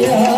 Yeah.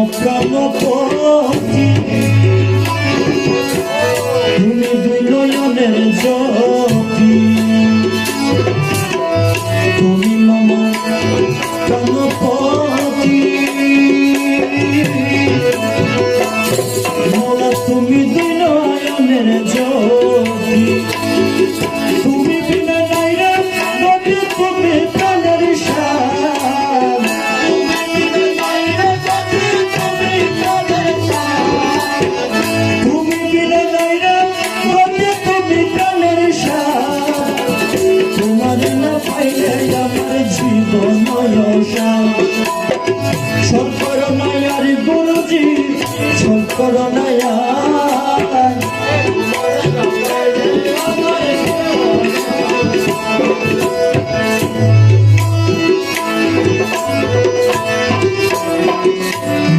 মক্কানো পথি তুমি দুই নয়নের জ্যোতি তুমি মমকানো পথি মোলা তুমি দুই নয়নের জ্যোতি ভরসা শঙ্কর নায়ার গুরুজি শঙ্কর নায়ার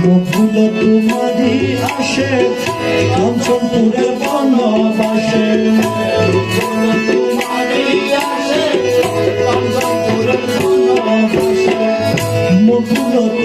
বকুল তোমারি আসে, কাঞ্চনপুরের বনবাসে। বকুল তোমারি আসে, কাঞ্চনপুরের মধুরত